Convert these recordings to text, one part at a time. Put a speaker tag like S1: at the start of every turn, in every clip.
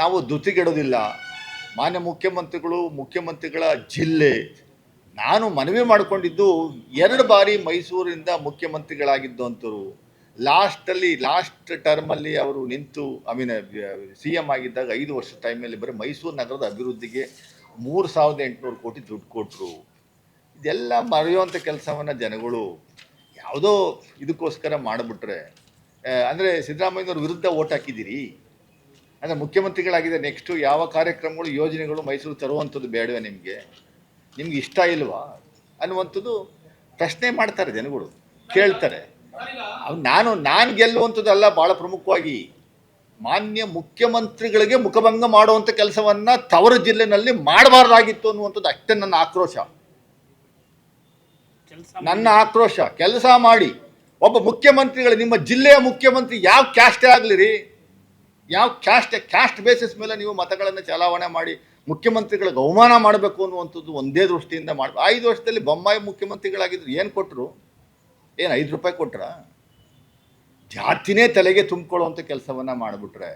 S1: ನಾವು ದುತಿಗೆಡೋದಿಲ್ಲ. ಮಾನ್ಯ ಮುಖ್ಯಮಂತ್ರಿಗಳು, ಮುಖ್ಯಮಂತ್ರಿಗಳ ಜಿಲ್ಲೆ. ನಾನು ಮನವಿ ಮಾಡಿಕೊಂಡಿದ್ದು ಎರಡು ಬಾರಿ ಮೈಸೂರಿನಿಂದ ಮುಖ್ಯಮಂತ್ರಿಗಳಾಗಿದ್ದು ಅಂತರು. ಲಾಸ್ಟಲ್ಲಿ, ಲಾಸ್ಟ್ ಟರ್ಮಲ್ಲಿ ಅವರು ನಿಂತು ಐ ಮೀನ್ ಸಿ ಎಂ ಆಗಿದ್ದಾಗ ಐದು ವರ್ಷ ಟೈಮಲ್ಲಿ ಬರೀ ಮೈಸೂರು ನಗರದ ಅಭಿವೃದ್ಧಿಗೆ ಮೂರು ಸಾವಿರದ ಎಂಟುನೂರು ಕೋಟಿ ದುಡ್ಡು ಕೊಟ್ಟರು ಇದೆಲ್ಲ ಮರೆಯುವಂಥ ಕೆಲಸವನ್ನು ಜನಗಳು ಯಾವುದೋ ಇದಕ್ಕೋಸ್ಕರ ಮಾಡಿಬಿಟ್ರೆ. ಅಂದರೆ ಸಿದ್ದರಾಮಯ್ಯನವ್ರ ವಿರುದ್ಧ ಓಟ್ ಹಾಕಿದ್ದೀರಿ. ಅಂದರೆ ಮುಖ್ಯಮಂತ್ರಿಗಳಾಗಿದೆ ನೆಕ್ಸ್ಟು ಯಾವ ಕಾರ್ಯಕ್ರಮಗಳು ಯೋಜನೆಗಳು ಮೈಸೂರು ತರುವಂಥದ್ದು ಬೇಡವೇ ನಿಮಗೆ? ನಿಮ್ಗೆ ಇಷ್ಟ ಇಲ್ವಾ? ಅನ್ನುವಂಥದ್ದು ಪ್ರಶ್ನೆ ಮಾಡ್ತಾರೆ ಜನಗಳು ಕೇಳ್ತಾರೆ. ನಾನು ನಾನು ಗೆಲ್ಲುವಂಥದ್ದಲ್ಲ ಭಾಳ ಪ್ರಮುಖವಾಗಿ. ಮಾನ್ಯ ಮುಖ್ಯಮಂತ್ರಿಗಳಿಗೆ ಮುಖಭಂಗ ಮಾಡುವಂಥ ಕೆಲಸವನ್ನು ತವರು ಜಿಲ್ಲೆನಲ್ಲಿ ಮಾಡಬಾರ್ದಾಗಿತ್ತು ಅನ್ನುವಂಥದ್ದು ಅಷ್ಟೇ ನನ್ನ ಆಕ್ರೋಶ. ನನ್ನ ಆಕ್ರೋಶ. ಕೆಲಸ ಮಾಡಿ. ಒಬ್ಬ ಮುಖ್ಯಮಂತ್ರಿಗಳು ನಿಮ್ಮ ಜಿಲ್ಲೆಯ ಮುಖ್ಯಮಂತ್ರಿ ಯಾವ ಕ್ಯಾಸ್ಟೇ ಆಗಲಿ ರೀ ಯಾವ ಕ್ಯಾಸ್ಟ್ ಕ್ಯಾಸ್ಟ್ ಬೇಸಿಸ್ ಮೇಲೆ ನೀವು ಮತಗಳನ್ನು ಚಲಾವಣೆ ಮಾಡಿ ಮುಖ್ಯಮಂತ್ರಿಗಳಿಗೆ ಅವಮಾನ ಮಾಡಬೇಕು ಅನ್ನುವಂಥದ್ದು ಒಂದೇ ದೃಷ್ಟಿಯಿಂದ ಮಾಡಿ, ಐದು ವರ್ಷದಲ್ಲಿ ಬೊಮ್ಮಾಯಿ ಮುಖ್ಯಮಂತ್ರಿಗಳಾಗಿದ್ರು ಏನು ಕೊಟ್ಟರು ಏನು ಐದು ರೂಪಾಯಿ ಕೊಟ್ರ? ಜಾತಿನೇ ತಲೆಗೆ ತುಂಬಿಕೊಳ್ಳುವಂಥ ಕೆಲಸವನ್ನು ಮಾಡಿಬಿಟ್ರೆ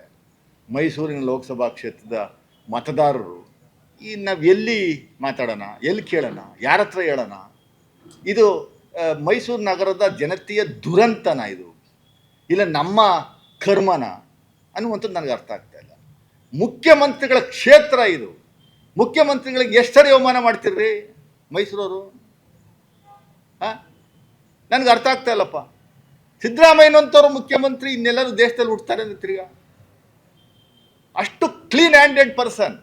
S1: ಮೈಸೂರಿನ ಲೋಕಸಭಾ ಕ್ಷೇತ್ರದ ಮತದಾರರು, ಈ ನಾವು ಎಲ್ಲಿ ಮಾತಾಡೋಣ, ಎಲ್ಲಿ ಕೇಳೋಣ, ಯಾರ ಹತ್ರ ಹೇಳೋಣ? ಇದು ಮೈಸೂರು ನಗರದ ಜನತೆಯ ದುರಂತನ ಇದು. ಇಲ್ಲ, ನಮ್ಮ ಕರ್ಮನ. ಅನ್ನುವಂಥದ್ದು ನನಗೆ ಅರ್ಥ ಆಗ್ತಾ ಇಲ್ಲ. ಮುಖ್ಯಮಂತ್ರಿಗಳ ಕ್ಷೇತ್ರ ಇದು. ಮುಖ್ಯಮಂತ್ರಿಗಳಿಗೆ ಎಷ್ಟರ ಅವಮಾನ ಮಾಡ್ತೀರ್ರಿ ಮೈಸೂರವರು? ಹಾಂ ನನಗೆ ಅರ್ಥ ಆಗ್ತಾ ಇಲ್ಲಪ್ಪ. ಸಿದ್ದರಾಮಯ್ಯನಂಥವ್ರು ಮುಖ್ಯಮಂತ್ರಿ ಇನ್ನೆಲ್ಲರೂ ದೇಶದಲ್ಲಿ ಹುಡ್ತಾರೆ ಅಂದ್ರೆ ತಿರ್ಗಾ. ಅಷ್ಟು ಕ್ಲೀನ್ ಹ್ಯಾಂಡೆಡ್ ಪರ್ಸನ್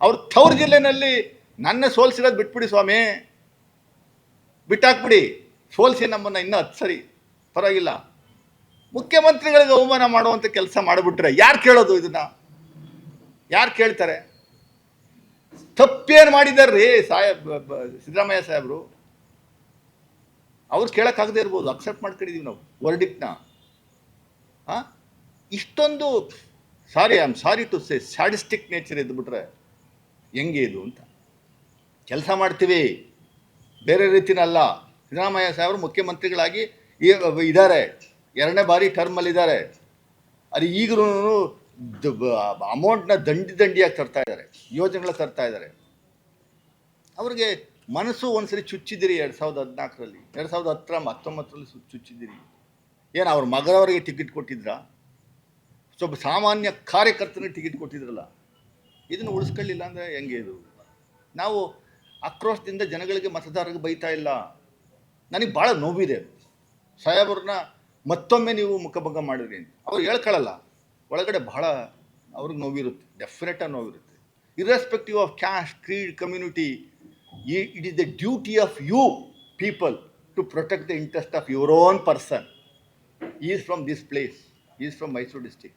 S1: ಅವ್ರು ತವ್ರ ಜಿಲ್ಲೆನಲ್ಲಿ ನನ್ನ ಸೋಲ್ಸಿರೋದು ಬಿಟ್ಬಿಡಿ ಸ್ವಾಮಿ. ಬಿಟ್ಟಾಕ್ಬಿಡಿ. ಸೋಲ್ಸಿ ನಮ್ಮನ್ನು ಇನ್ನೂ ಹತ್ತು ಸರಿ. ಪರವಾಗಿಲ್ಲ. ಮುಖ್ಯಮಂತ್ರಿಗಳಿಗೆ ಅವಮಾನ ಮಾಡುವಂಥ ಕೆಲಸ ಮಾಡಿಬಿಟ್ರೆ ಯಾರು ಕೇಳೋದು ಇದನ್ನ? ಯಾರು ಕೇಳ್ತಾರೆ? ತಪ್ಪೇನು ಮಾಡಿದಾರ್ರಿ ಸಾಹೇಬ್ ಸಿದ್ದರಾಮಯ್ಯ ಸಾಹೇಬರು. ಅವ್ರು ಕೇಳೋಕ್ಕಾಗದೇ ಇರ್ಬೋದು ಅಕ್ಸೆಪ್ಟ್ ಮಾಡ್ಕೊಂಡಿದ್ದೀವಿ ನಾವು ವರ್ಡಿಕ್ನ ಹಾಂ ಇಷ್ಟೊಂದು ಸಾರಿ I am sorry to say sadistic nature ಇದ್ಬಿಟ್ರೆ ಹೆಂಗೆ ಇದು ಅಂತ. ಕೆಲಸ ಮಾಡ್ತೀವಿ. ಬೇರೆ ರೀತಿನಲ್ಲ. ಸಿದ್ದರಾಮಯ್ಯ ಸಾಹೇಬರು ಮುಖ್ಯಮಂತ್ರಿಗಳಾಗಿ ಇದ್ದಾರೆ ಎರಡನೇ ಬಾರಿ ಟರ್ಮಲ್ಲಿದ್ದಾರೆ ಅದು ಈಗಲೂ ಅಮೌಂಟ್ನ ದಂಡಿ ದಂಡಿಯಾಗಿ ತರ್ತಾ ಇದ್ದಾರೆ. ಯೋಜನೆಗಳ ತರ್ತಾ ಇದ್ದಾರೆ. ಅವ್ರಿಗೆ ಮನಸ್ಸು ಒಂದ್ಸರಿ ಚುಚ್ಚಿದಿರಿ ಎರಡು ಸಾವಿರದ ಹದಿನಾಲ್ಕರಲ್ಲಿ. ಎರಡು ಸಾವಿರದ ಹತ್ತರ, ಹತ್ತೊಂಬತ್ತರಲ್ಲಿ ಚುಚ್ಚಿದಿರಿ ಏನು ಅವ್ರ ಮಗನವರಿಗೆ ಟಿಕೆಟ್ ಕೊಟ್ಟಿದ್ರಾ? ಸ್ವಲ್ಪ ಸಾಮಾನ್ಯ ಕಾರ್ಯಕರ್ತನಿಗೆ ಟಿಕೆಟ್ ಕೊಟ್ಟಿದ್ರಲ್ಲ. ಇದನ್ನು ಉಳಿಸ್ಕೊಳ್ಳಿಲ್ಲ ಅಂದರೆ ಹೆಂಗೆ ಇದು? ನಾವು ಆಕ್ರೋಶದಿಂದ ಜನಗಳಿಗೆ ಮತದಾರರಿಗೆ ಬೈತಾ ಇಲ್ಲ. ನನಗೆ ಭಾಳ ನೋವಿದೆ. ಸಾಹೇಬ್ರನ್ನ ಮತ್ತೊಮ್ಮೆ ನೀವು ಮುಖಭಂಗ ಮಾಡಿದ್ರಿ ಅವ್ರು ಹೇಳ್ಕೊಳ್ಳಲ್ಲ ಒಳಗಡೆ ಬಹಳ ಅವ್ರಿಗೆ ನೋವಿರುತ್ತೆ. ಡೆಫಿನೆಟಾಗಿ ನೋವಿರುತ್ತೆ. Irrespective of caste creed community it is the duty of you people to protect the interest of your own person is from this place is from Mysuru district